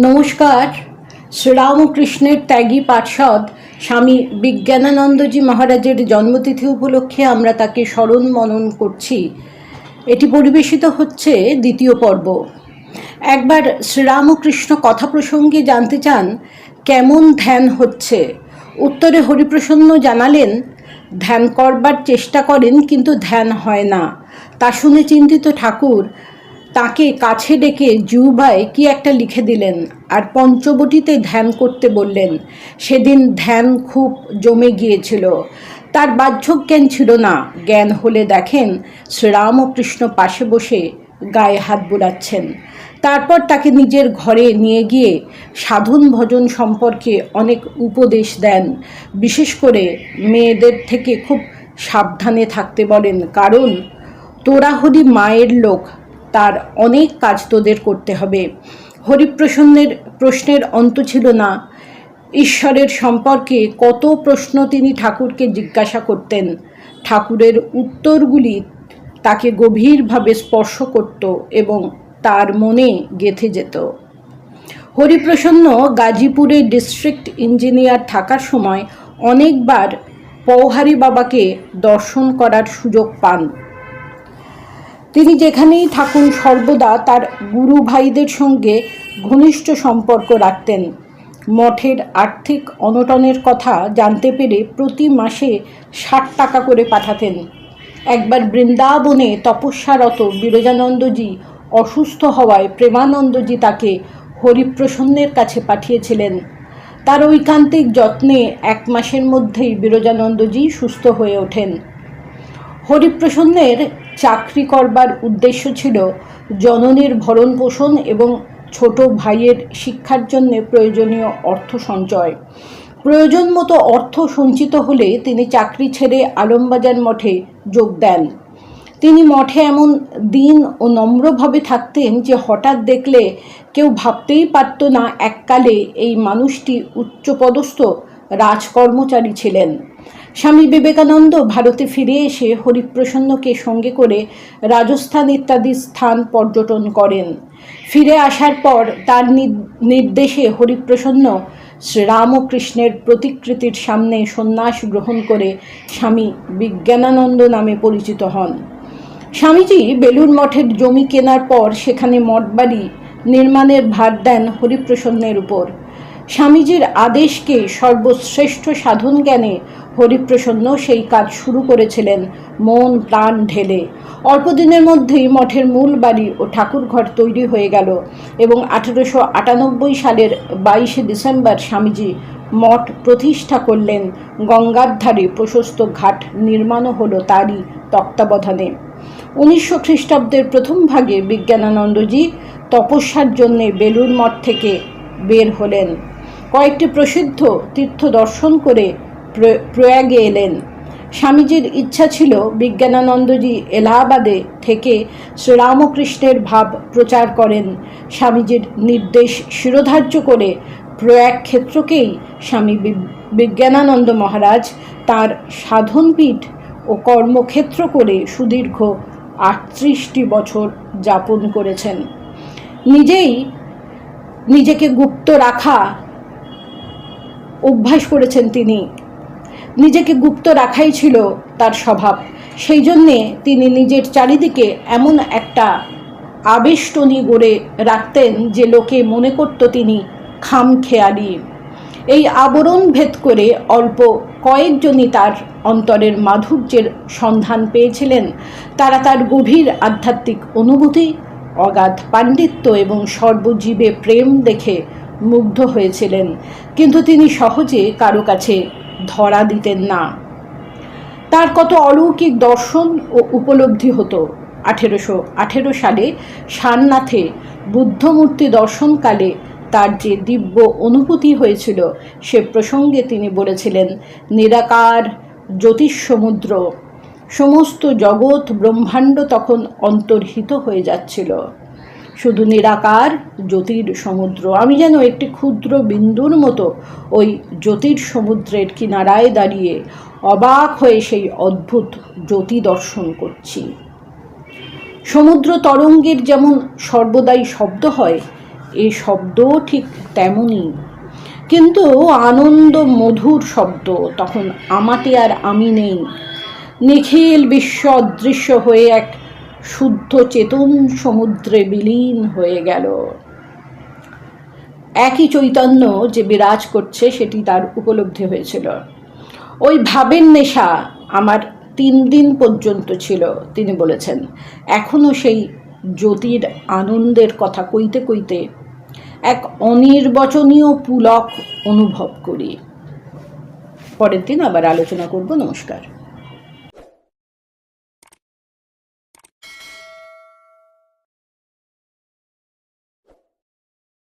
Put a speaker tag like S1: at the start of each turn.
S1: নমস্কার। শ্রীরামকৃষ্ণের ত্যাগী পার্ষদ স্বামী বিজ্ঞানানন্দজি মহারাজের জন্মতিথি উপলক্ষে আমরা তাকে স্মরণ মনন করছি। এটি পরিবেশিত হচ্ছে দ্বিতীয় পর্ব। একবার শ্রীরামকৃষ্ণ কথা প্রসঙ্গে জানতে চান, কেমন ধ্যান হচ্ছে? উত্তরে হরিপ্রসন্ন জানালেন, ধ্যান করবার চেষ্টা করেন, কিন্তু ধ্যান হয় না। তা শুনে চিন্তিত ঠাকুর তাকে কাছে ডেকে জিউবায় কি একটা লিখে দিলেন আর পঞ্চবটিতে ধ্যান করতে বললেন, সেদিন ধ্যান খুব জমে গিয়েছিল। তার বাহ্যক জ্ঞান ছিল না। জ্ঞান হলে দেখেন শ্রীরামকৃষ্ণ পাশে বসে গায়ে হাত বুলাচ্ছেন। তারপর তাকে নিজের ঘরে নিয়ে গিয়ে সাধন ভজন সম্পর্কে অনেক উপদেশ দেন। বিশেষ করে মেয়েদের থেকে খুব সাবধানে থাকতে বলেন, কারণ তোরা হরি মায়ের লোক তার অনেক কাজ তোদের করতে হবে। হরিপ্রসন্নের প্রশ্নের অন্ত ছিল না। ঈশ্বরের সম্পর্কে কত প্রশ্ন তিনি ঠাকুরকে জিজ্ঞাসা করতেন। ঠাকুরের উত্তরগুলি তাকে গভীরভাবে স্পর্শ করত এবং তার মনে গেঁথে যেত। হরিপ্রসন্ন গাজীপুরে ডিস্ট্রিক্ট ইঞ্জিনিয়ার থাকার সময় অনেকবার পৌহারি বাবাকে দর্শন করার সুযোগ পান। তিনি যেখানেই থাকুন, সর্বদা তার গুরু ভাইদের সঙ্গে ঘনিষ্ঠ সম্পর্ক রাখতেন। মঠের আর্থিক অনটনের কথা জানতে পেরে প্রতি মাসে ষাট টাকা করে পাঠাতেন। একবার বৃন্দাবনে তপস্যারত বিরজানন্দজি অসুস্থ হওয়ায় প্রেমানন্দজি তাকে হরিপ্রসন্নের কাছে পাঠিয়েছিলেন। তার ঐকান্তিক যত্নে এক মাসের মধ্যেই বিরজানন্দজি সুস্থ হয়ে ওঠেন। হরিপ্রসন্নের চাকরি করবার উদ্দেশ্য ছিল জননীর ভরণ পোষণ এবং ছোট ভাইয়ের শিক্ষার জন্য প্রয়োজনীয় অর্থ সঞ্চয়। প্রয়োজন মতো অর্থ সঞ্চিত হলে তিনি চাকরি ছেড়ে আলমবাজার মঠে যোগ দেন। তিনি মঠে এমন দিন ও নম্রভাবে থাকতেন যে হঠাৎ দেখলে কেউ ভাবতেই পারত না এককালে এই মানুষটি উচ্চপদস্থ রাজকর্মচারী ছিলেন। স্বামী বিবেকানন্দ ভারতে ফিরে এসে হরিপ্রসন্নকে সঙ্গে করে রাজস্থান ইত্যাদি স্থান পর্যটন করেন। ফিরে আসার পর তার নির্দেশে হরিপ্রসন্ন শ্রীরামকৃষ্ণের প্রতিকৃতির সামনে সন্ন্যাস গ্রহণ করে স্বামী বিজ্ঞানানন্দ নামে পরিচিত হন। স্বামীজি বেলুর মঠের জমি কেনার পর সেখানে মঠবাড়ি নির্মাণের ভার দেন হরিপ্রসন্নের উপর। স্বামীজির আদেশকে সর্বশ্রেষ্ঠ সাধন জ্ঞানে হরিপ্রসন্ন সেই কাজ শুরু করেছিলেন মন প্রাণ ঢেলে। অল্প দিনের মধ্যেই মঠের মূল বাড়ি ও ঠাকুরঘর তৈরি হয়ে গেল এবং আঠেরোশো আটানব্বই সালের বাইশে ডিসেম্বর স্বামীজি মঠ প্রতিষ্ঠা করলেন। গঙ্গার ধারে প্রশস্ত ঘাট নির্মাণও হলো তারই তত্ত্বাবধানে। উনিশশো খ্রিস্টাব্দের প্রথম ভাগে বিজ্ঞানানন্দজি তপস্যার জন্যে বেলুর মঠ থেকে বের হলেন। কয়েকটি প্রসিদ্ধ তীর্থ দর্শন করে প্রয়াগে এলেন। স্বামীজির ইচ্ছা ছিল বিজ্ঞানানন্দজি এলাহাবাদে থেকে শ্রীরামকৃষ্ণের ভাব প্রচার করেন। স্বামীজির নির্দেশ শিরোধার্য করে প্রয়াগ ক্ষেত্রকেই স্বামী বিজ্ঞানানন্দ মহারাজ তার সাধনপীঠ ও কর্মক্ষেত্র করে সুদীর্ঘ আটত্রিশটি বছর যাপন করেছেন। নিজেই নিজেকে গুপ্ত রাখা অভ্যাস করেছেন তিনি। নিজেকে গুপ্ত রাখাই ছিল তার স্বভাব। সেই জন্যে তিনি নিজের চারিদিকে এমন একটা আবেষ্টনী গড়ে রাখতেন যে লোকে মনে করত তিনি খাম খেয়ালি। এই আবরণ ভেদ করে অল্প কয়েকজনই তার অন্তরের মাধুর্যের সন্ধান পেয়েছিলেন। তারা তার গভীর আধ্যাত্মিক অনুভূতি, অগাধ পাণ্ডিত্য এবং সর্বজীবে প্রেম দেখে মুগ্ধ হয়েছিলেন, কিন্তু তিনি সহজে কারও কাছে ধরা দিতেন না। তার কত অলৌকিক দর্শন ও উপলব্ধি হতো। আঠেরোশো আঠেরো সালে সারনাথে বুদ্ধমূর্তি দর্শনকালে তার যে দিব্য অনুভূতি হয়েছিল, সে প্রসঙ্গে তিনি বলেছিলেন, নিরাকার জ্যোতিষ সমুদ্র সমস্ত জগৎ ব্রহ্মাণ্ড তখন অন্তর্হিত হয়ে যাচ্ছিল। শুধু নিরাকার জ্যোতির সমুদ্র। আমি যেন একটি ক্ষুদ্র বিন্দুর মতো ওই জ্যোতির সমুদ্রের কিনারায় দাঁড়িয়ে অবাক হয়ে সেই অদ্ভুত জ্যোতি দর্শন করছি। সমুদ্র তরঙ্গের যেমন সর্বদাই শব্দ হয়, এ শব্দও ঠিক তেমনই। কিন্তু আনন্দ মধুর শব্দ, তখন আমাতে আর আমি নেই। নিখিল বিশ্ব অদৃশ্য হয়ে এক শুদ্ধ চেতন সমুদ্রে বিলীন হয়ে গেল। একই চৈতন্য যে বিরাজ করছে, সেটি তার উপলব্ধি হয়েছিল। ওই ভাবের নেশা আমার তিন দিন পর্যন্ত ছিল, তিনি বলেছেন। এখনও সেই জ্যোতির আনন্দের কথা কইতে কইতে এক অনির্বচনীয় পুলক অনুভব করি। পরের দিন আবার আলোচনা করব। নমস্কার।